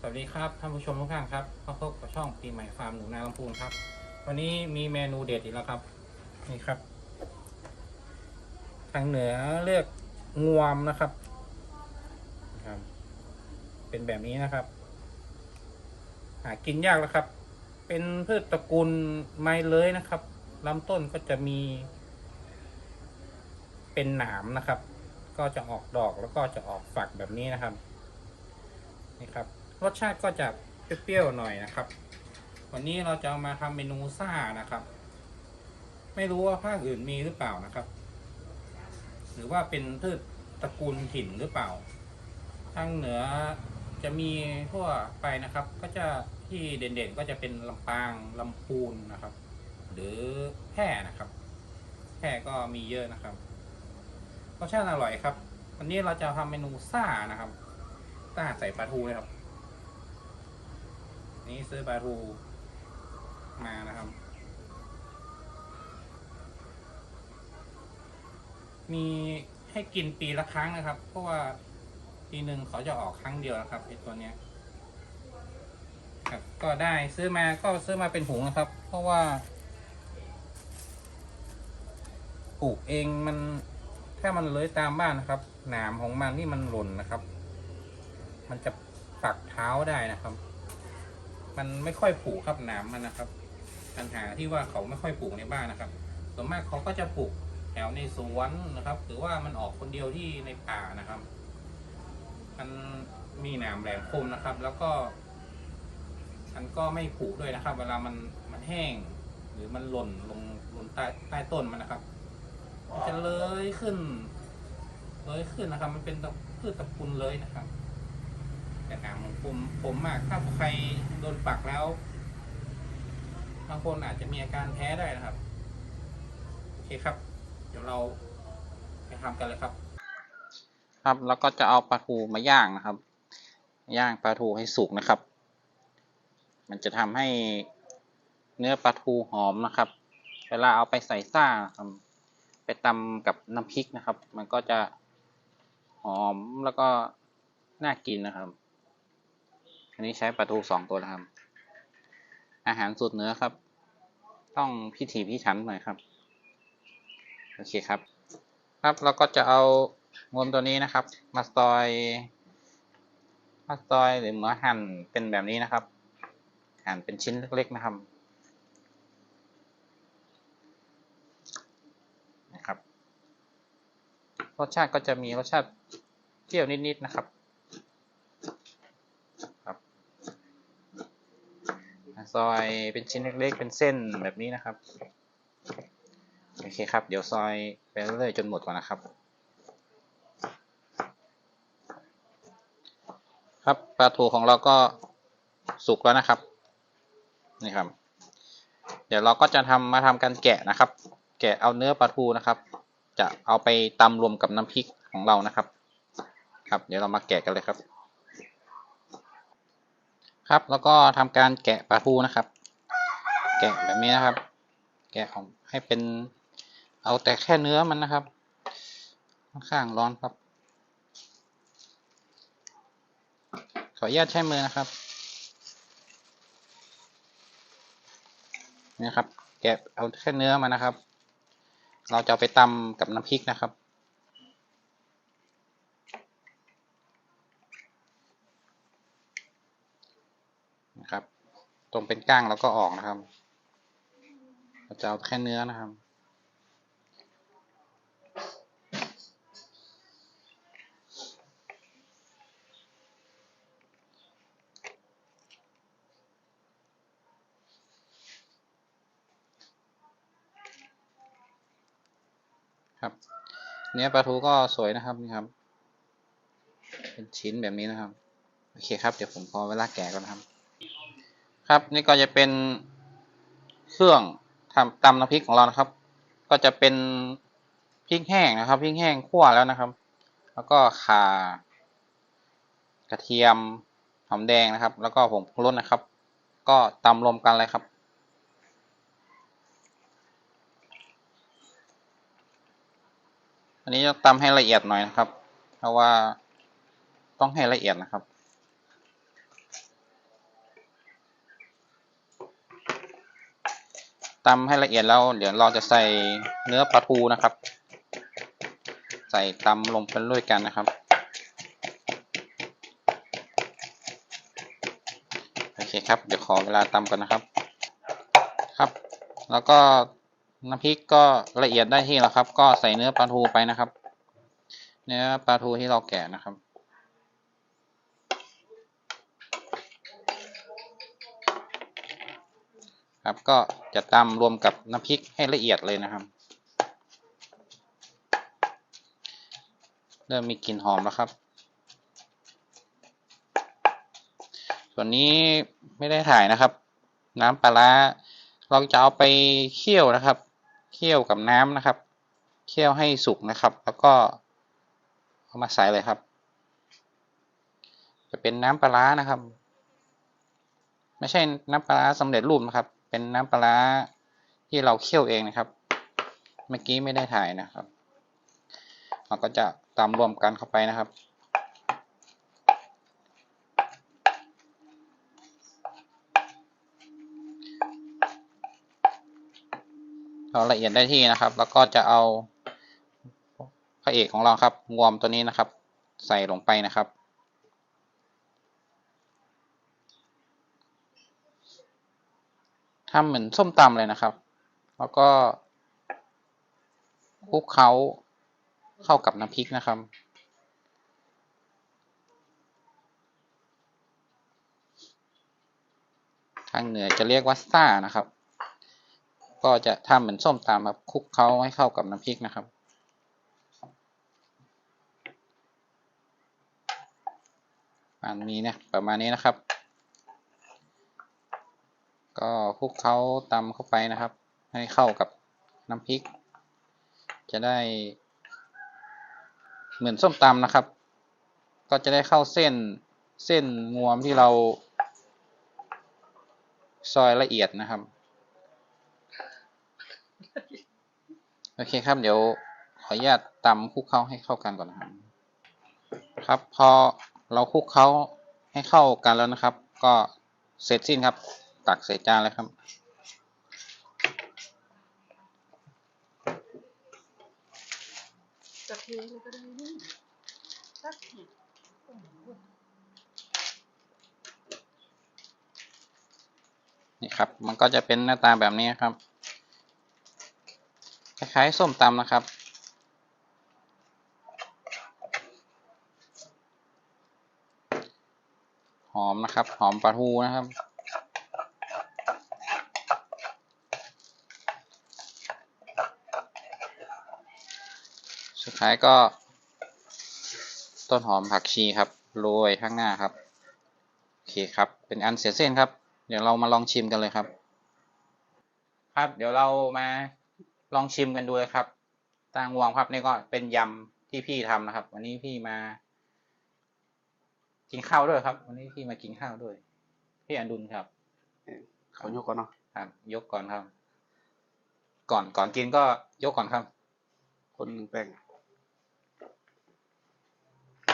สวัสดีครับท่านผู้ชมทุกท่านครับมาพบกับช่องปีใหม่ฟาร์มหนูนาลำพูนครับ วันนี้มีเมนูเด็ดอีกแล้วครับ นี่ครับ ทางเหนือเรียกงวมนะครับครับ เป็นแบบนี้นะครับ หากินยากแล้วครับ เป็นพืชตระกูลไม้เลื้อยนะครับลำต้นก็จะมี เป็นหนามนะครับ ก็จะออกดอกแล้วก็จะออกฝักแบบนี้นะครับ นี่ครับ รสชาติก็จะเปรี้ยวๆหน่อยนะครับ วันนี้เราจะามาทำเมนูซ่านะครับ ไม่รู้ว่าภาคอื่นมีหรือเปล่านะครับ หรือว่าเป็นพืชตระกูลถิ่นหรือเปล่า ทางเหนือจะมีทั่วไปนะครับ ก็จะที่เด่นๆก็จะเป็นลำปางลำพูนนะครับ หรือแพร่นะครับแพร่ก็มีเยอะนะครับรสชาติอร่อยครับ วันนี้เราจะทำเมนูซ่านะครับซ่าใส่ปลาทูนะครับ นี่ซื้อปลาทูมานะครับ มีให้กินปีละครั้งนะครับ เพราะว่าปีหนึ่งเขาจะออกครั้งเดียวนะครับไอตัวเนี้ยครับก็ได้ซื้อมาก็ซื้อมาเป็นหุงนะครับ เพราะว่าปลูกเองมันถ้ามันเลื้อยตามบ้านนะครับ หนามของมันนี่มันหล่นนะครับ มันจะปักเท้าได้นะครับ มันไม่ค่อยปลูกครับหนามมันนะครับ ปัญหาที่ว่าเขาไม่ค่อยปลูกในบ้านนะครับ ส่วนมากเขาก็จะปลูกแถวในสวนนะครับ หรือว่ามันออกคนเดียวที่ในป่านะครับ มันมีหนามแหลมคมนะครับ แล้วก็มันก็ไม่ผุด้วยนะครับ เวลามันมันแห้ง หรือมันหล่นลงหลงใต้ใต้ต้นมันนะครับมันจะเลอยขึ้นเลยขึ้นนะครับ มันเป็นตระพืชตระกูลเลยนะครับ แต่หางของผมผมมากถ้าใครโดนปักแล้วบางคนอาจจะมีอาการแพ้ได้นะครับ โอเคครับ เดี๋ยวเราไปทำกันเลยครับ ครับแล้วก็จะเอาปลาทูมาย่างนะครับ ย่างปลาทูให้สุกนะครับ มันจะทำให้เนื้อปลาทูหอมนะครับ เวลาเอาไปใส่ซ่าครับไปตำกับน้ำพริกนะครับ มันก็จะหอมแล้วก็น่ากินนะครับ อันนี้ใช้ปลาทูสองตัวนะครับ อาหารสูตรเนื้อครับ ต้องพิถีพิถันหน่อยครับ โอเคครับ ครับเราก็จะเอางวมตัวนี้นะครับ มาซอย มาซอยหรือมาหั่นเป็นแบบนี้นะครับ หั่นเป็นชิ้นเล็กๆนะครับนะครับ รสชาติก็จะมีรสชาติเปรี้ยวนิดๆนะครับครับซ อยเป็นชิ้นเล็กๆ เป็นเส้นแบบนี้นะครับ โอเคครับ เดี๋ยวซอยไปเรื่อยๆจนหมดก่อนนะครับ ครับปลาทูของเราก็สุกแล้วนะครับ นี่ครับ เดี๋ยวเราก็จะทำมาทำการแกะนะครับ แกะเอาเนื้อปลาทูนะครับ จะเอาไปตำรวมกับน้ำพริกของเรานะครับ ครับ เดี๋ยวเรามาแกะกันเลยครับ ครับ แล้วก็ทำการแกะปลาทูนะครับ แกะแบบนี้นะครับ แกะออกให้เป็น เอาแต่แค่เนื้อมันนะครับค่อนข้างร้อนครับ ขออนุญาตใช้มือนะครับนี่ครับ แกะเอาแค่เนื้อมานะครับ เราจะไปตำกับน้ำพริกนะครับ ตรงเป็นก้างแล้วก็ออกนะครับเราจะเอาแค่เนื้อนะครับ ครับ เนื้อปลาทูก็สวยนะครับนี่ครับ เป็นชิ้นแบบนี้นะครับ โอเคครับ เดี๋ยวผมพอเวลาแกะก่อนนะครับ ครับนี่ก็จะเป็นเครื่องทำตำน้ำพริกของเรานะครับ ก็จะเป็นพริกแห้งนะครับพริกแห้งคั่วแล้วนะครับ แล้วก็ข่ากระเทียมหอมแดงนะครับ แล้วก็ผงปรุงรสนะครับ ก็ตำรวมกันเลยครับ อันนี้จะตำให้ละเอียดหน่อยนะครับ เพราะว่าต้องให้ละเอียดนะครับ ตำให้ละเอียดแล้วเดี๋ยวเราจะใส่เนื้อปลาทูนะครับ ใส่ตำลงไปด้วยกันนะครับโอเคครับ เดี๋ยวขอเวลาตำกันนะครับครับ แล้วก็น้ำพริกก็ละเอียดได้ที่แล้วครับ ก็ใส่เนื้อปลาทูไปนะครับ เนื้อปลาทูที่เราแกะนะครับ ครับ ก็จะตำรวมกับน้ำพริกให้ละเอียดเลยนะครับ เริ่มมีกลิ่นหอมแล้วครับ ส่วนนี้ไม่ได้ถ่ายนะครับ น้ำปลาร้าเราจะเอาไปเคี่ยวนะครับ เคี่ยวกับน้ำนะครับ เคี่ยวให้สุกนะครับ แล้วก็เอามาใส่เลยครับ จะเป็นน้ำปลาร้านะครับ ไม่ใช่น้ำปลาร้าสำเร็จรูปนะครับ เป็นน้ำปลาที่เราเคี่ยวเองนะครับ เมื่อกี้ไม่ได้ถ่ายนะครับ เราก็จะตำรวมกันเข้าไปนะครับเราละเอียดได้ที่นะครับ แล้วก็จะเอาพระเอกของเราครับงวมตัวนี้นะครับ ใส่ลงไปนะครับ ทำเหมือนส้มตำเลยนะครับ แล้วก็คลุกเคล้าเข้ากับน้ำพริกนะครับ ทางเหนือจะเรียกว่าซ่านะครับ ก็จะทำเหมือนส้มตำครับคลุกเคล้าให้เข้ากับน้ำพริกนะครับประมาณนี้นะประมาณนี้นะครับ ก็คลุกเคล้าตำเข้าไปนะครับ ให้เข้ากับน้ำพริก จะได้ เหมือนส้มตำนะครับ ก็จะได้เข้าเส้นเส้นงวมที่เราซอยละเอียดนะครับ โอเคครับ เดี๋ยวขออนุญาตตำคลุกเคล้าให้เข้ากันก่อนนะครับ ครับพอเราคลุกเคล้าให้เข้ากันแล้วนะครับ ก็เสร็จสิ้นครับ ตักใส่จานเลยครับ จะเทเลยก็ได้นี่สักผิดนี่ครับ มันก็จะเป็นหน้าตาแบบนี้ครับ คล้ายๆส้มตำนะครับหอมนะครับ หอมปลาทูนะครับ ท้ายก็ ต้นหอมผักชีครับโรยข้างหน้าครับโอเคครับ เป็นอันเสียเส้นครับ เดี๋ยวเรามาลองชิมกันเลยครับ ครับเดี๋ยวเรามาลองชิมกันดูเลยครับตางวงครับนี่ก็เป็นยำที่พี่ทำนะครับ วันนี้พี่มา กินข้าวด้วยครับ วันนี้พี่มากินข้าวด้วย พี่อดุลครับเขายกก่อนเนาะครับ ยกก่อนครับ ก่อนก่อนกินก็ยกก่อนครับ คนหนึ่งแป้ง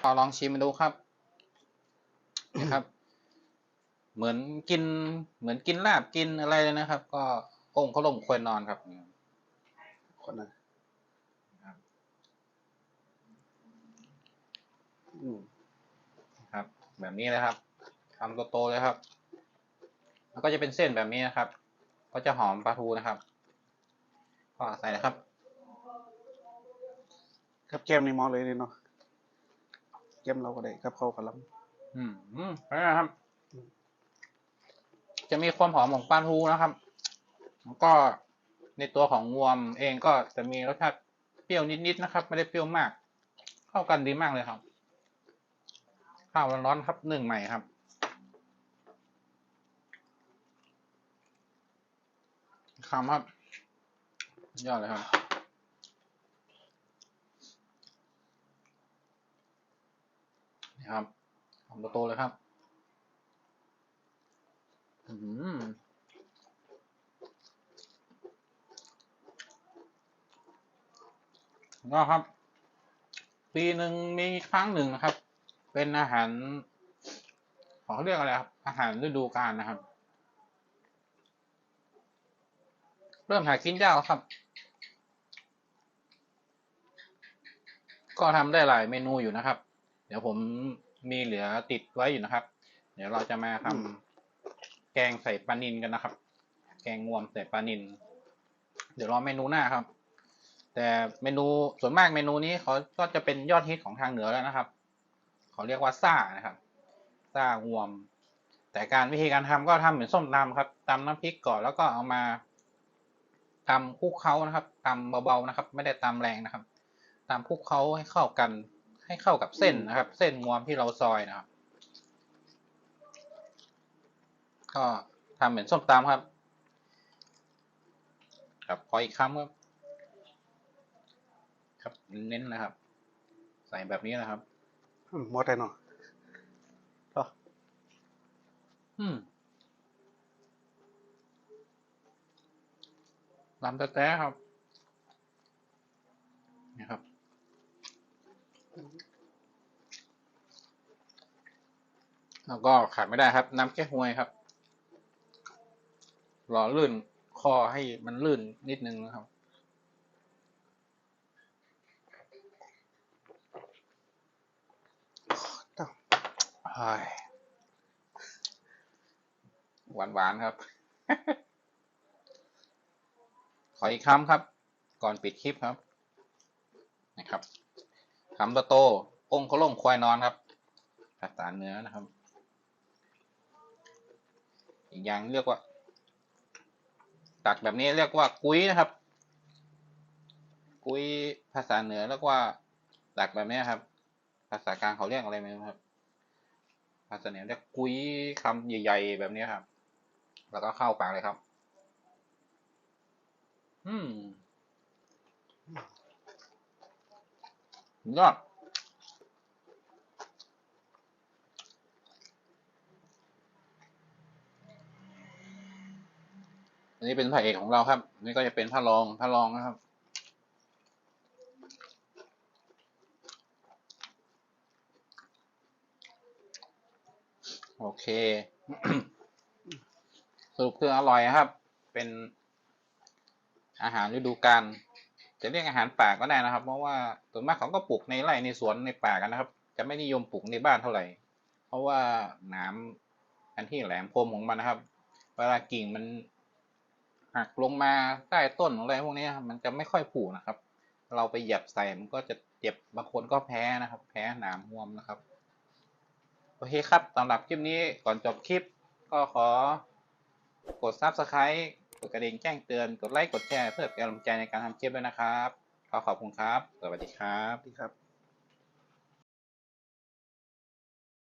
ขอลองชิมดูครับนะครับ เหมือนกิน เหมือนกินลาบกินอะไรเลยนะครับ ก็องค์เขาลมควรนอนครับคนนั้นอืมครับ แบบนี้เลยครับทำโตๆเลยครับ แล้วก็จะเป็นเส้นแบบนี้นะครับ ก็จะหอมปลาทูนะครับ ก็ใส่นะครับ ครับแก้มนี่มอเลยนี่เนาะแก้มเราก็ได้ครับเข้ากันลอืมอืมนะครับ จะมีความหอมของปลาทูนะครับแล้วก็ในตัวของงวมเองก็จะมีรสชาติเปรี้ยวนิดๆนะครับ ไม่ได้เปรี้ยวมาก เข้ากันดีมากเลยครับ ข้าวร้อนๆครับหนึ่งใหม่ครับคำครับ ยอดเลยครับ ครับหอมโตเลยครับ อืมก็ครับ ปีหนึ่งมีครั้งหนึ่งนะครับ เป็นอาหารขอเรียกอะไรครับอาหารฤดูกาลนะครับ เริ่มหากินยากแล้วครับ ก็ทำได้หลายเมนูอยู่นะครับ เดี๋ยวผมมีเหลือติดไว้อยู่นะครับ เดี๋ยวเราจะมาทำแกงใส่ปลานินกันนะครับ แกงงวมใส่ปลานิน เดี๋ยวรอเมนูหน้าครับ แต่เมนูส่วนมากเมนูนี้เขาก็จะเป็นยอดฮิตของทางเหนือแล้วนะครับเขาเรียกว่าซ่านะครับซ่างวม แต่การวิธีการทำก็ทำเหมือนส้มตำครับตำน้ำพริกก่อนแล้วก็เอามาตำคลุกเคล้านะครับตำเบาๆนะครับ ไม่ได้ตำแรงนะครับตำคลุกเคล้าให้เข้ากัน ให้เข้ากับเส้นนะครับ เส้นงวมที่เราซอยนะครับ ก็ทำเหมือนส้มตำครับ ครับขออีกคำครับครับเน้นๆนะครับ ใส่แบบนี้นะครับอืมหมดเลยเนาะพออืมลำแต้ๆครับนี่ครับ แล้วก็ขาดไม่ได้ครับ น้ำแก้หวยครับหล่อลื่นคอให้มันลื่นนิดนึงนะครับเต้าหวานหวานๆครับ ขออีกคำครับ ก่อนปิดคลิปครับ นะครับ คำโต องค์เขาลงควายนอนครับภาษาเหนือนะครับ อีกอย่างเรียกว่า ตักแบบนี้เรียกว่ากุ้ยนะครับ กุ้ยภาษาเหนือเรียกว่าตักแบบนี้ครับ ภาษากลางเขาเรียกอะไรไหมครับ ภาษาเหนือเรียกกุ้ยคำใหญ่ ๆ แบบนี้ครับ แล้วก็เข้าปากเลยครับ อืม ยอดอันนี้เป็นพระเอกของเราครับ นี่ก็จะเป็นพระรองพระรองนะครับ โอเค สรุปคืออร่อยครับ เป็นอาหารฤดูกาล จะเรียกอาหารป่าก็ได้นะครับ เพราะว่าส่วนมากเขาก็ปลูกในไร่ในสวนในป่ากันนะครับ จะไม่นิยมปลูกในบ้านเท่าไหร่ เพราะว่าหนามอันที่แหลมคมของมันนะครับ เวลากิ่งมันหักลงมาใต้ต้นอะไรพวกนี้มันจะไม่ค่อยผูนะครับ เราไปเหยียบใส่มันก็จะเจ็บบางคนก็แพ้นะครับ แพ้หนามห่วมนะครับโอเคครับสำหรับคลิปนี้ก่อนจบคลิปก็ขอกด Subscribe กดกระดิ่งแจ้งเตือน กดไลค์ กดแชร์เพื่อเป็นกำลังใจในการทำคลิปด้วยนะครับ ขอขอบคุณครับ สวัสดีครับดีครับ